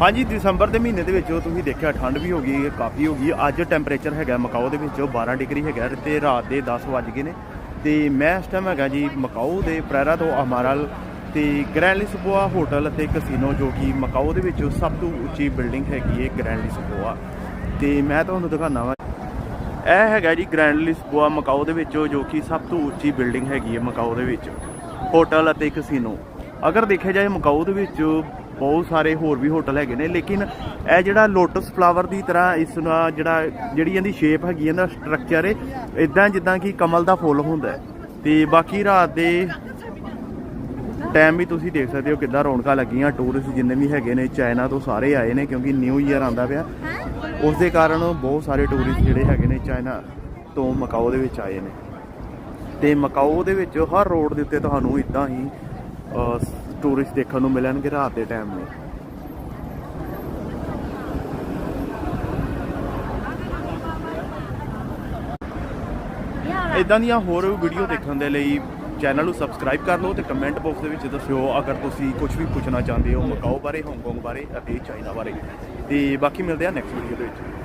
ਹਾਂਜੀ, ਦਸੰਬਰ ਦੇ ਮਹੀਨੇ ਦੇ ਵਿੱਚ ਉਹ ਤੁਸੀਂ ਦੇਖਿਆ, ਠੰਡ ਵੀ ਹੋ ਗਈ, ਕਾਫੀ ਹੋ ਗਈ। ਅੱਜ ਟੈਂਪਰੇਚਰ ਹੈਗਾ ਮਕਾਓ ਦੇ ਵਿੱਚ 12 ਡਿਗਰੀ ਹੈਗਾ ਤੇ ਰਾਤ ਦੇ 10 ਵੱਜ ਗਏ ਨੇ। ਤੇ ਮੈਂ ਇਸ ਟਾਈਮ ਹੈਗਾ ਜੀ ਮਕਾਓ ਦੇ ਪ੍ਰੈਰਾ ਤੋਂ ਅਮਾਰਲ ਤੇ ਗ੍ਰੈਂਡ ਲਿਸਬੋਆ ਹੋਟਲ ਅਤੇ ਕਸੀਨੋ, ਜੋ ਕਿ ਮਕਾਓ ਦੇ ਵਿੱਚ ਸਭ ਤੋਂ ਉੱਚੀ ਬਿਲਡਿੰਗ ਹੈਗੀ ਹੈ ਗ੍ਰੈਂਡ ਲਿਸਬੋਆ। ਤੇ ਮੈਂ ਤੁਹਾਨੂੰ ਦਿਖਾਣਾ ਵਾ। ਇਹ ਹੈਗਾ ਜੀ ਗ੍ਰੈਂਡ ਲਿਸਬੋਆ ਮਕਾਓ ਦੇ ਵਿੱਚ, ਜੋ ਕਿ ਸਭ ਤੋਂ ਉੱਚੀ ਬਿਲਡਿੰਗ ਹੈਗੀ ਹੈ ਮਕਾਓ ਦੇ ਵਿੱਚ। ਹੋਟਲ ਅਤੇ ਕਸੀਨੋ। ਅਗਰ ਦੇਖਿਆ ਜਾਏ ਮਕਾਓ ਦੇ ਵਿੱਚ ਬਹੁਤ ਸਾਰੇ ਹੋਰ ਵੀ ਹੋਟਲ ਹੈਗੇ ਨੇ, ਲੇਕਿਨ ਇਹ ਜਿਹੜਾ ਲੋਟਸ ਫਲਾਵਰ ਦੀ ਤਰ੍ਹਾਂ ਇਸ ਨਾਲ ਜਿਹੜਾ, ਜਿਹੜੀ ਇਹਦੀ ਸ਼ੇਪ ਹੈਗੀ, ਇਹਦਾ ਸਟਰਕਚਰ ਹੈ ਇਦਾਂ ਜਿੱਦਾਂ ਕਿ ਕਮਲ ਦਾ ਫੁੱਲ ਹੁੰਦਾ ਹੈ। ਤੇ ਬਾਕੀ ਰਾਤ ਦੇ ਟਾਈਮ ਵੀ ਤੁਸੀਂ ਦੇਖ ਸਕਦੇ ਹੋ ਕਿੱਦਾਂ ਰੌਣਕਾਂ ਲੱਗੀਆਂ ਟੂਰਿਸਟ ਜਿੰਨੇ ਵੀ ਹੈਗੇ ਨੇ, ਚਾਈਨਾ ਤੋਂ ਸਾਰੇ ਆਏ ਨੇ, ਕਿਉਂਕਿ ਨਿਊ ਈਅਰ ਆਂਦਾ ਪਿਆ। ਉਸ ਦੇ ਕਾਰਨ ਬਹੁਤ ਸਾਰੇ ਟੂਰਿਸਟ ਜਿਹੜੇ ਹੈਗੇ ਨੇ ਚਾਈਨਾ ਤੋਂ ਮਕਾਓ ਦੇ ਵਿੱਚ ਆਏ ਨੇ। ਤੇ ਮਕਾਓ ਦੇ ਵਿੱਚ ਹਰ ਰੋਡ ਦੇ ਉੱਤੇ ਤੁਹਾਨੂੰ ਇਦਾਂ ਹੀ ਟੂਰਿਸਟ ਦੇਖਣ ਨੂੰ ਮਿਲਣਗੇ ਰਾਤ ਦੇ ਟਾਈਮ ਨੇ। ਇਦਾਂ ਦੀਆਂ ਹੋਰ ਵੀਡੀਓ ਦੇਖਣ ਦੇ ਲਈ ਚੈਨਲ ਨੂੰ ਸਬਸਕ੍ਰਾਈਬ ਕਰ ਲਓ ਤੇ ਕਮੈਂਟ ਬਾਕਸ ਦੇ ਵਿੱਚ ਦੱਸਿਓ ਅਗਰ ਤੁਸੀਂ ਕੁਝ ਵੀ ਪੁੱਛਣਾ ਚਾਹੁੰਦੇ ਹੋ ਮਕਾਓ ਬਾਰੇ ਹਾਂਗਕਾਂਗ ਬਾਰੇ ਅਤੇ ਚਾਈਨਾ ਬਾਰੇ। ਤੇ ਬਾਕੀ ਮਿਲਦੇ ਆ ਨੈਕਸਟ ਵੀਡੀਓ ਦੇ ਵਿੱਚ।